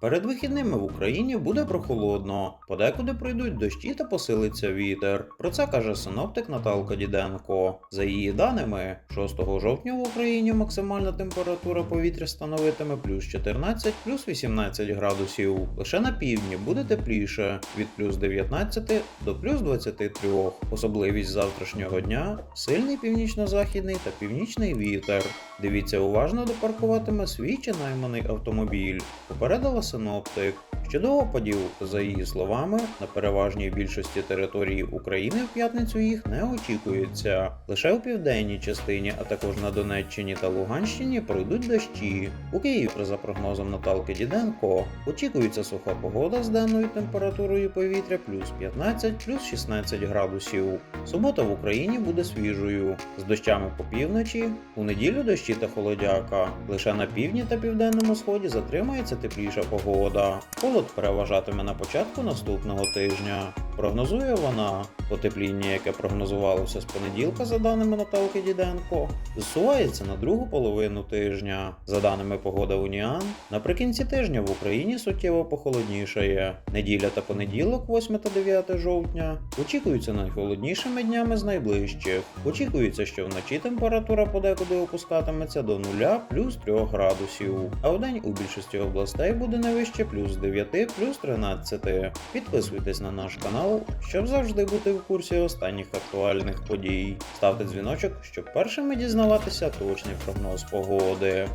Перед вихідними в Україні буде прохолодно, подекуди пройдуть дощі та посилиться вітер. Про це каже синоптик Наталка Діденко. За її даними, 6 жовтня в Україні максимальна температура повітря становитиме плюс 14, плюс 18 градусів. Лише на півдні буде тепліше від плюс 19 до плюс 23. Особливість завтрашнього дня сильний північно-західний та північний вітер. Дивіться уважно, де паркуватиме свій чи найманий автомобіль. Попередила синоптик. Щодо опадів, за її словами, на переважній більшості території України в п'ятницю їх не очікується. Лише у південній частині, а також на Донеччині та Луганщині пройдуть дощі. У Києві, за прогнозом Наталки Діденко, очікується суха погода з денною температурою повітря плюс 15, плюс 16 градусів. Субота в Україні буде свіжою, з дощами по півночі, у неділю дощі та холодяка. Лише на півдні та південному сході затримається тепліша погода. Холод переважатиме на початку наступного тижня. Прогнозує вона потепління, яке прогнозувалося з понеділка, за даними Наталки Діденко, зсувається на другу половину тижня. За даними погода Уніан, наприкінці тижня в Україні суттєво похолоднішає. Неділя та понеділок, 8 та 9 жовтня, очікуються найхолоднішими днями з найближчих. Очікується, що вночі температура подекуди опускатиметься до 0 плюс 3 градусів, а вдень у більшості областей буде не вище плюс 9 плюс 13. Підписуйтесь на наш канал, щоб завжди бути в курсі останніх актуальних подій. Ставте дзвіночок, щоб першими дізнаватися точний прогноз погоди.